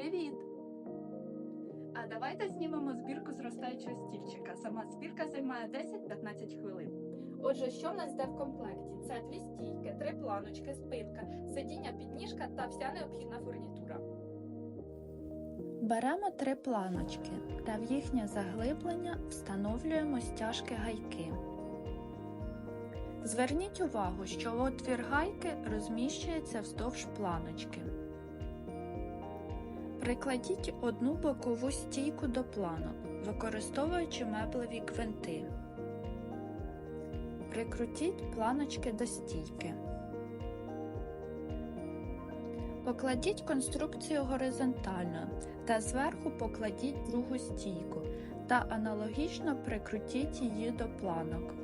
Привіт! А давайте знімемо збірку зростаючого стільчика. Сама збірка займає 10-15 хвилин. Отже, що в нас йде в комплекті? Це дві стійки, три планочки, спинка, сидіння, підніжка та вся необхідна фурнітура. Беремо три планочки та в їхнє заглиблення встановлюємо стяжки гайки. Зверніть увагу, що отвір гайки розміщується вздовж планочки. Прикладіть одну бокову стійку до планок, використовуючи меблеві гвинти. Прикрутіть планочки до стійки. Покладіть конструкцію горизонтально та зверху покладіть другу стійку та аналогічно прикрутіть її до планок.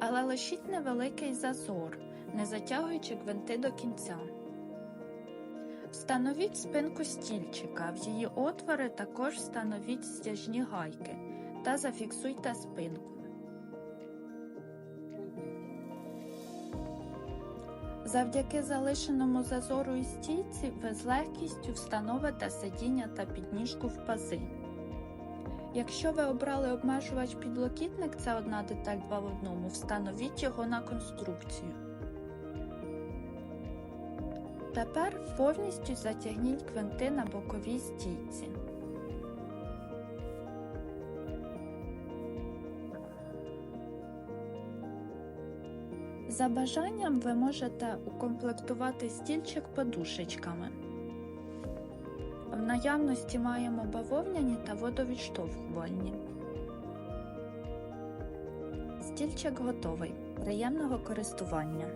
Але лишіть невеликий зазор, не затягуючи гвинти до кінця. Встановіть спинку стільчика, в її отвори також встановіть стяжні гайки та зафіксуйте спинку. Завдяки залишеному зазору і стійці ви з легкістю встановите сидіння та підніжку в пази. Якщо ви обрали обмежувач підлокітник, це одна деталь 2 в одному, встановіть його на конструкцію. Тепер повністю затягніть квинти на боковій стійці. За бажанням ви можете укомплектувати стільчик подушечками. В наявності маємо бавовняні та водовідштовхувальні. Стільчик готовий. Приємного користування!